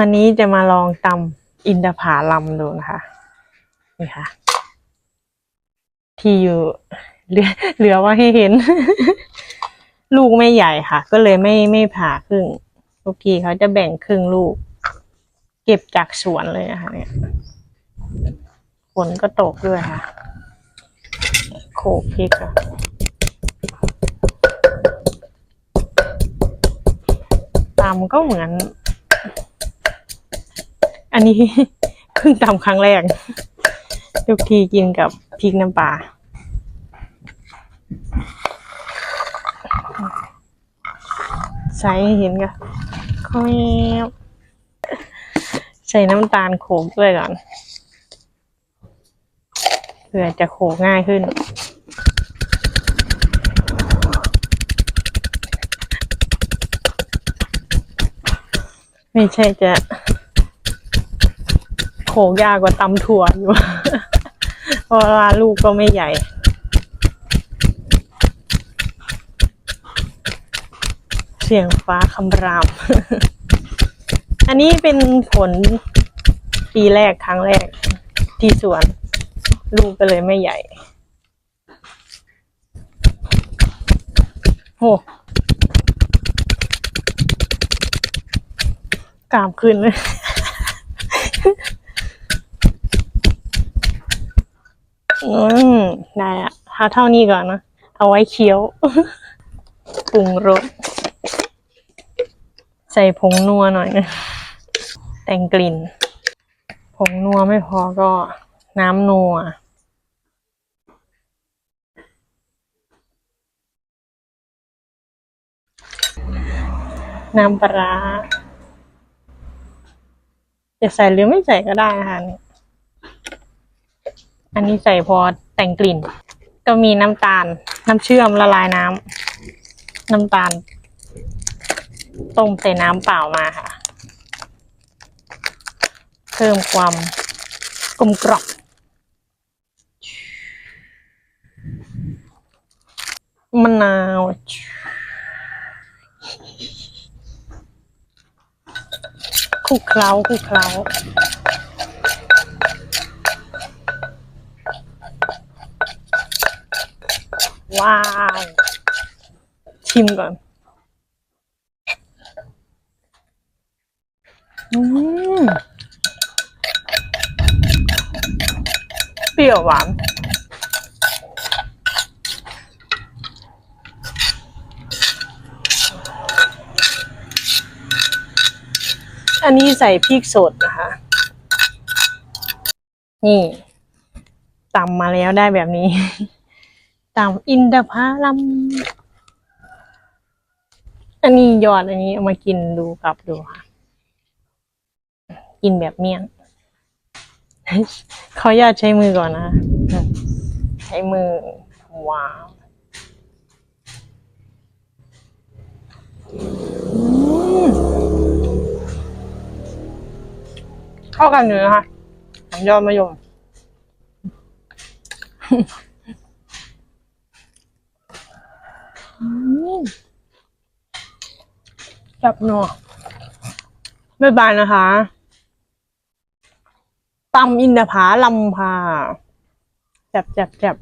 วันนี้จะมาลองตำอินทผาลัมดูนะคะนี่ค่ะ ที่อยู่เหลือเหลือว่าให้เห็น ลูกไม่ใหญ่ค่ะ ก็เลยไม่ไม่ผ่าครึ่งทุกทีเขาจะแบ่งครึ่งลูก เก็บจากสวนเลยนะคะ เนี่ยฝนก็ตกด้วยค่ะ โขกพริกอะตำก็เหมือน อันนี้เพิ่งตำครั้งแรกทุกทีกินกับพริกน้ำปลาใส่ให้เห็นกันคอยใส่น้ำตาลโขกด้วยก่อนเพื่อจะโขกง่ายขึ้น ไม่ใช่จะ กยากกว่าตำถั่วอยู่ เพราะว่าลูกก็ไม่ใหญ่ เสียงฟ้าคำราม อันนี้เป็นผลปีแรกครั้งแรกที่สวน ลูกก็เลยไม่ใหญ่โอ้กรามขึ้นเลย อืมได้อะเอาเท่านี้ก่อนนะ เอาไว้เคี้ยวปรุงรส ใส่ผงนัวหน่อยนะแต่งกลิ่น ผงนัวไม่พอก็น้ำนัวน้ำปลาร้าจะใส่หรือไม่ใส่ก็ได้นะคะนี่ อันนี้ใส่พอแต่งกลิ่น ก็มีน้ำตาล น้ำเชื่อมละลายน้ำน้ำตาล ต้มใส่น้ำเปล่ามาค่ะ เพิ่มความกลมกล่อมมะนาวคลุกเคล้าคลุกเคล้า ว้าว ชิมก่อน อืมเปรี้ยวหวานอันนี้ใส่พริกสดนะคะ นี่ตำมาแล้วได้แบบนี้ ตำอินทผลัมอันนี้ยอดอันนี้เอามากินดูกลับดูค่ะ กินแบบเมี่ยงเขาอยากใช้มือก่อนนะ ใช้มือว้าวเข้ากันอยู่นะคะยอดมะยม อืม จับหนัวบ๊ายบายนะคะตำอินทผาลำพาจับจับจับ